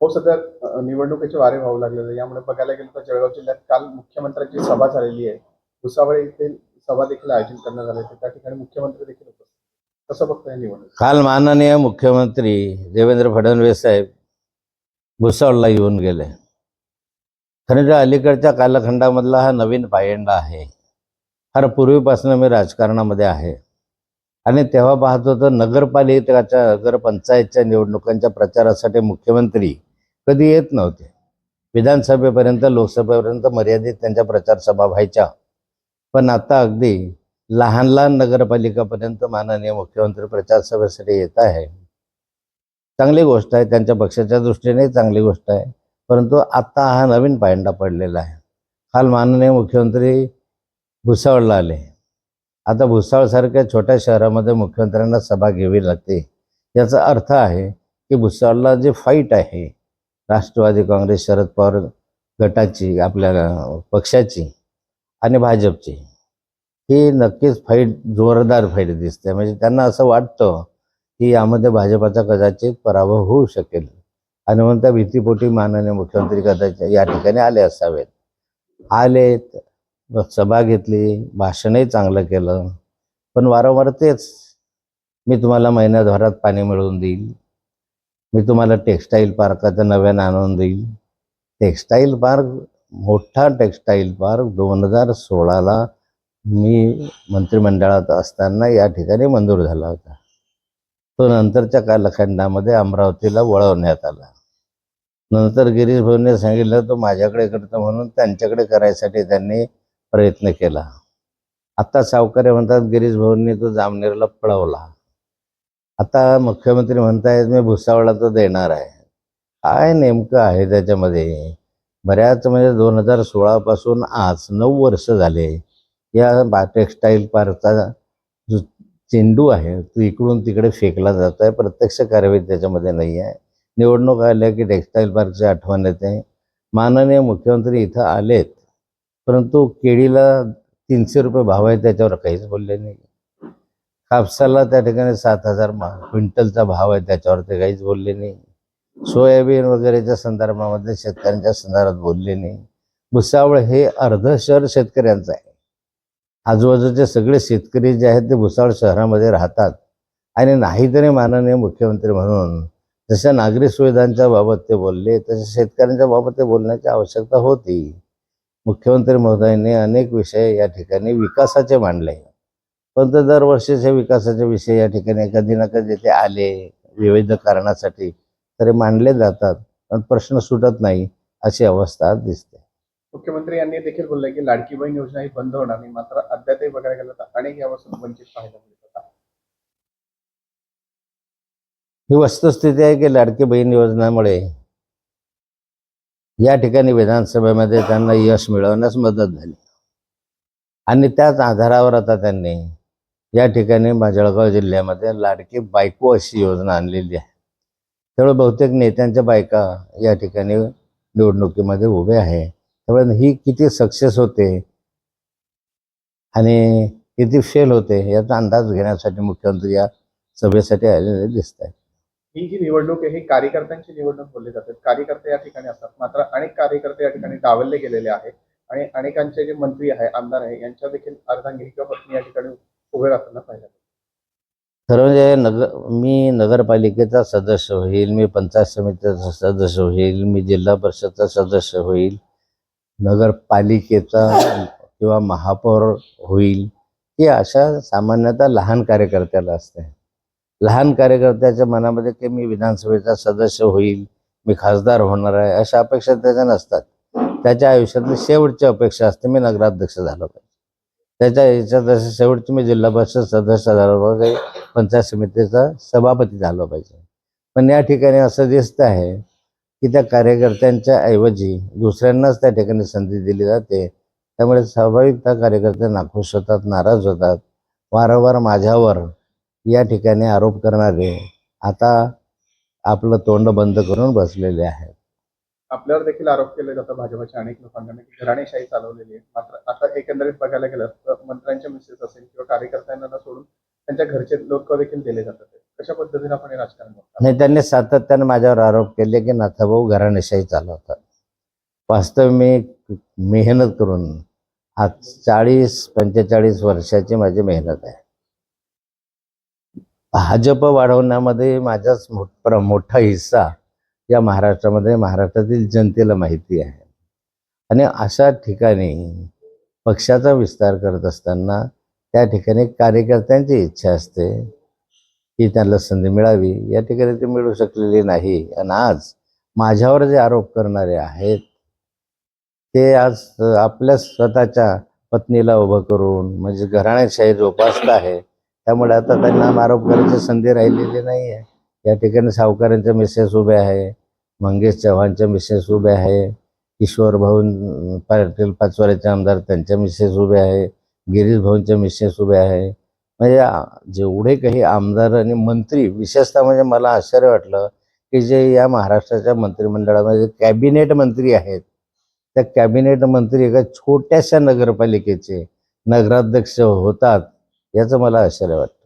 हो सध्या निवडणुकीचे वारे वाहू लागलेले यामुळे बघायला गेलं तर जळगाव जिल्ह्यात काल मुख्यमंत्र्यांची सभा झालेली आहे. भुसावळ येथे सभा देखील आयोजित करण्यात आली त्या ठिकाणी मुख्यमंत्री देखील होते. कसं बघताय निवडणूक? काल माननीय मुख्यमंत्री देवेंद्र फडणवीस साहेब भुसावळला येऊन गेले. खरं तर अलीकडच्या कालखंडामधला हा नवीन पायंडा आहे. फार पूर्वीपासून मी राजकारणामध्ये आहे. आणि तेव्हा पाहत होतो नगरपालिकेच्या नगरपंचायतच्या निवडणुकांच्या प्रचारासाठी मुख्यमंत्री कधी येत नव्हते. विधानसभेपर्यंत लोकसभेपर्यंत मर्यादित त्यांच्या प्रचार सभा व्हायच्या. पण आता अगदी लहान लहान नगरपालिकापर्यंत माननीय मुख्यमंत्री प्रचार सभेसाठी येत आहे. चांगली गोष्ट आहे त्यांच्या पक्षाच्या दृष्टीने चांगली गोष्ट आहे. परंतु आता हा नवीन पायंडा पडलेला आहे. काल माननीय मुख्यमंत्री भुसावळला आले. आता भुसावळसारख्या छोट्या शहरामध्ये मुख्यमंत्र्यांना सभा घ्यावी लागते. याचा अर्थ आहे की भुसावळला जे फाईट आहे राष्ट्रवादी काँग्रेस शरद पवार गटाची आपल्या पक्षाची आणि भाजपची. ही नक्कीच फाईट जोरदार फाईट दिसते. म्हणजे त्यांना असं वाटतं की यामध्ये भाजपाचा कदाचित पराभव होऊ शकेल. आणि म्हणून त्या भीतीपोटी माननीय मुख्यमंत्री कदाचित या ठिकाणी आले असावेत. आलेत सभा घेतली भाषणही चांगलं केलं. पण वारंवार तेच मी तुम्हाला महिन्याभरात पाणी मिळवून देईल. मी तुम्हाला टेक्स्टाईल पार्काचं नव्यानं आणून देईल. टेक्स्टाईल पार्क मोठा टेक्स्टाईल पार्क दोन हजार सोळाला मी मंत्रिमंडळात असताना या ठिकाणी मंजूर झाला होता. तो नंतरच्या कालखंडामध्ये अमरावतीला वळवण्यात आला. नंतर गिरीश भाऊने सांगितलं तो माझ्याकडे करतो म्हणून त्यांच्याकडे करायसाठी त्यांनी प्रयत्न केला. आता सावकारे म्हणतात गिरीश भाऊंनी तो जामनेरला पळवला. आता मुख्यमंत्री म्हणतायत मी भुसावळा तर देणार आहे. काय नेमकं आहे त्याच्यामध्ये? बऱ्याच म्हणजे दोन हजार सोळापासून आज नऊ वर्ष झाले. या बा टेक्स्टाईल पार्कचा जो चेंडू आहे तो इकडून तिकडे फेकला जातो आहे प्रत्यक्ष कारवाई त्याच्यामध्ये नाही आहे. निवडणूक आल्या की टेक्स्टाईल पार्कची आठवण येते. माननीय मुख्यमंत्री इथं आलेत परंतु केळीला तीनशे रुपये भाव आहे त्याच्यावर काहीच बोलले नाही. कापसाला त्या ठिकाणी सात हजार क्विंटलचा भाव आहे त्याच्यावर ते काहीच बोलले नाही. सोयाबीन वगैरेच्या संदर्भामध्ये शेतकऱ्यांच्या संदर्भात बोलले नाही. भुसावळ हे अर्ध शहर शेतकऱ्यांचं आहे. आजूबाजूचे सगळे शेतकरी जे आहेत ते भुसावळ शहरामध्ये राहतात. आणि नाहीतरी माननीय मुख्यमंत्री म्हणून जशा नागरी सुविधांच्या बाबत ते बोलले तसे शेतकऱ्यांच्या बाबत ते बोलण्याची आवश्यकता होती. मुख्यमंत्री महोदयांनी अनेक विषय या ठिकाणी विकासाचे मांडले. परंतु दरवर्षीचे विकासाचे विषय या ठिकाणी कधी ना कधी ते आले विविध कारणासाठी तरी मांडले जातात पण प्रश्न सुटत नाही अशी अवस्था दिसते. मुख्यमंत्री यांनी देखील बोलले की लाडकी बहीण योजना ही बंद होणार नाही मात्र अद्यापही बघायला गेलं तर अनेक यापासून वंचित पाहायला मिळत होता ही वस्तुस्थिती आहे की लाडकी बहीण योजनेमुळे या ठिकाणी विधानसभेमध्ये त्यांना यश मिळवण्यास मदत झाली. आणि त्याच आधारावर आता त्यांनी या ठिकाणी जळगाव जिल्ह्यामध्ये लाडकी बायको अशी योजना आणलेली आहे. त्यामुळे बहुतेक नेत्यांच्या बायका या ठिकाणी निवडणुकीमध्ये उभे आहे. त्यामुळे ही किती सक्सेस होते आणि किती फेल होते याचा अंदाज घेण्यासाठी मुख्यमंत्री या सभेसाठी आलेले दिसत आहेत. ही जी निवडणूक आहे ही कार्यकर्त्यांची निवडणूक बोलली जाते. कार्यकर्ते या ठिकाणी असतात. मात्र अनेक कार्यकर्ते या ठिकाणी डावलले गेलेले आहेत. आणि अनेकांचे जे मंत्री आहे आमदार आहे यांच्या देखील अर्धांगिनी किंवा पत्नी या ठिकाणी उभे राहताना पाहिजे खरं म्हणजे नगर मी नगरपालिकेचा सदस्य होईल मी पंचायत समितीचा सदस्य होईल मी जिल्हा परिषदचा सदस्य होईल नगरपालिकेचा किंवा महापौर होईल ही अशा सामान्यतः लहान कार्यकर्त्याला असते. लहान कार्यकर्त्याच्या मनामध्ये की मी विधानसभेचा सदस्य होईल मी खासदार होणार आहे अशा अपेक्षा त्याच्या नसतात. त्याच्या आयुष्यातली शेवटची अपेक्षा असते मी नगराध्यक्ष झालो पाहिजे. त्याच्या याच्यात असं शेवटची मी जिल्हा परिषद सदस्य झालो पाहिजे पंचायत समितीचा सभापती झालो पाहिजे. पण या ठिकाणी असं दिसतं आहे की त्या कार्यकर्त्यांच्या ऐवजी दुसऱ्यांनाच त्या ठिकाणी संधी दिली जाते. त्यामुळे स्वाभाविक त्या कार्यकर्ते नाखुश होतात नाराज होतात. वारंवार माझ्यावर या ठिकाणी आरोप करणारे आता आपलं तोंड बंद करून बसलेले आहेत. आपल्यावर देखील आरोप केले जातात भाजपच्या अनेक लोकांकडून की घराणेशाही चालवलेली आहे. मात्र आता एकंदरीत बघायला गेलं तर मंत्र्यांच्या मिसेस असेल किंवा कार्यकर्त्यांना सोडून त्यांच्या घरचे लोक देखील दिले जातात. कशा पद्धतीने आपण हे राजकारण बघतो? नाही त्यांनी सातत्याने माझ्यावर आरोप केले की नाथाभाऊ घराणेशाही चालवतात. वास्तव मी मेहनत करून आज चाळीस पंचेचाळीस वर्षाची माझी मेहनत आहे. भाजप वाढवण्यामध्ये माझाच मोठा हिस्सा या महाराष्ट्रामध्ये महाराष्ट्रातील जनतेला माहिती आहे. आणि अशा ठिकाणी पक्षाचा विस्तार करत असताना त्या ठिकाणी कार्यकर्त्यांची इच्छा असते की त्यांना संधी मिळावी. या ठिकाणी ती मिळू शकलेली नाही. आणि आज माझ्यावर जे आरोप करणारे आहेत ते आज आपल्या स्वतःच्या पत्नीला उभं करून म्हणजे घराण्याशाही जोपासत आहे. त्यामुळे आता त्यांना आरोप करायची संधी राहिलेली नाही आहे या ठिकाणी सावकारांच्या मिसेस उभ्या आहे. मंगेश चव्हाणच्या मिसेस उभ्या आहे. किशोर भाऊ पाटील पाचवाड्याचे आमदार त्यांच्या मिसेस उभ्या आहे. गिरीश भाऊंच्या मिसेस उभ्या आहे. म्हणजे जेवढे काही आमदार आणि मंत्री विशेषतः म्हणजे मला आश्चर्य वाटलं की जे या महाराष्ट्राच्या मंत्रिमंडळामध्ये कॅबिनेट मंत्री आहेत. त्या कॅबिनेट मंत्री एका छोट्याशा नगरपालिकेचे नगराध्यक्ष होतात याचं मला आश्चर्य वाटतं.